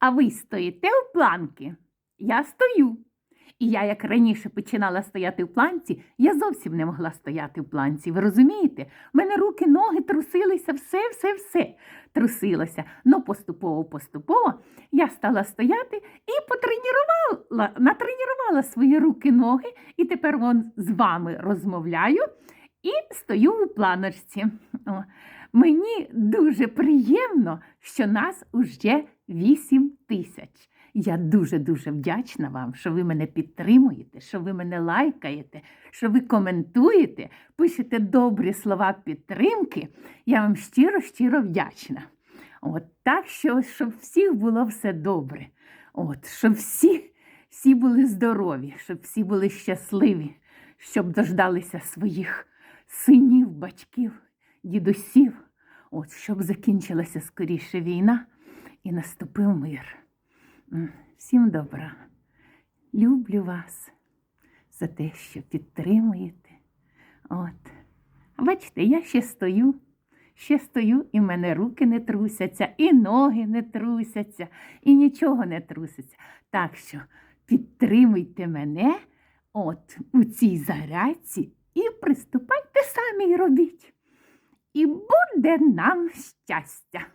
А ви стоїте в планки? Я стою. І я, як раніше починала стояти в планці, я зовсім не могла стояти в планці. Ви розумієте? У мене руки, ноги трусилися, все, все, все трусилося. Ну, поступово, поступово я стала стояти і потренувала, натренувала свої руки, ноги, і тепер вон з вами розмовляю і стою у планочці. О, мені дуже приємно, що нас уже 8 тисяч. Я дуже-дуже вдячна вам, що ви мене підтримуєте, що ви мене лайкаєте, що ви коментуєте, пишете добрі слова підтримки. Я вам щиро-щиро вдячна. От так, що, щоб всіх було все добре. От, щоб всі, всі були здорові, щоб всі були щасливі, щоб дождалися своїх синів, батьків, дідусів. От, щоб закінчилася скоріше війна і наступив мир. Всім добра. Люблю вас за те, що підтримуєте. От. Бачите, я ще стою, ще стою, і в мене руки не трусяться, і ноги не трусяться, і нічого не труситься. Так що підтримуйте мене от у цій зарядці приступайте самі й робіть. І буде нам щастя.